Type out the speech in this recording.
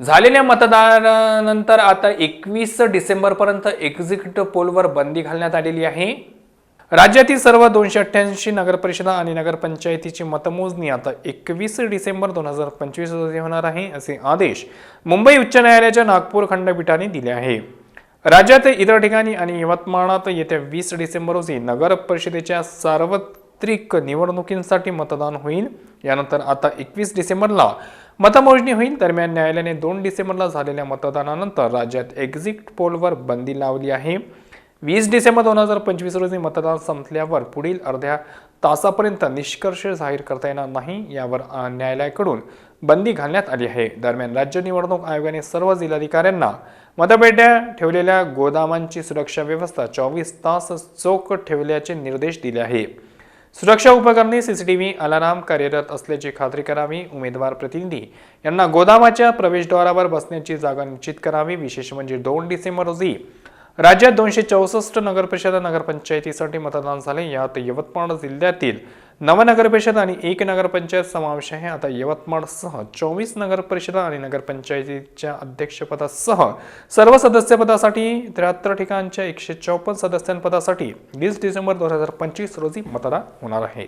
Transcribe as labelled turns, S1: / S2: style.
S1: झालेल्या मतदानानंतर आता एकवीस डिसेंबरपर्यंत एक्झिट पोलवर बंदी घालण्यात आलेली आहे. राज्यातील सर्व दोनशे अठ्ठ्याऐंशी नगरपरिषदा आणि नगरपंचायतीची मतमोजणी आता एकवीस डिसेंबर दोन हजार पंचवीस रोजी होणार आहे असे आदेश मुंबई उच्च न्यायालयाच्या नागपूर खंडपीठाने दिले आहे. राज्यात इतर ठिकाणी आणि यवतमाळात येत्या वीस डिसेंबर रोजी नगर परिषदेच्या सार्वत्रिक निवडणुकींसाठी मतदान होईल. यानंतर आता एकवीस डिसेंबरला मतमोजणी होईल. दरम्यान न्यायालयाने दोन डिसेंबरला झालेल्या मतदानानंतर राज्यात एक्झिट पोलवर बंदी लावली आहे. वीस डिसेंबर दोन हजार पंचवीस रोजी मतदान संपल्यावर पुढील अर्ध्या तासापर्यंत निष्कर्ष जाहीर करता येणार नाही यावर न्यायालयाकडून बंदी घालण्यात आली आहे. दरम्यान राज्य निवडणूक आयोगाने सर्व जिल्हाधिकाऱ्यांना मतपेट्या ठेवलेल्या गोदामांची सुरक्षा व्यवस्था चोवीस तास चोख ठेवल्याचे निर्देश दिले आहे. सुरक्षा उपकरणे सीसीटीव्ही अलाराम कार्यरत असल्याची खात्री करावी उमेदवार प्रतिनिधी यांना गोदामाच्या प्रवेशद्वारावर बसण्याची जागा निश्चित करावी विशेष म्हणजे दोन डिसेंबर रोजी राज्यात दोनशे चौसष्ट नगरपरिषद नगरपंचायतीसाठी मतदान झाले. यात यवतमाळ जिल्ह्यातील नव नगरपरिषद आणि एक नगरपंचायत समावेश आहे. आता यवतमाळसह चोवीस नगरपरिषदा आणि नगरपंचायतीच्या अध्यक्षपदासह सर्व सदस्यपदासाठी त्र्याहत्तर ठिकाणच्या एकशे चौपन्न सदस्यांपदासाठी वीस डिसेंबर दोन हजार पंचवीस रोजी मतदान होणार आहे.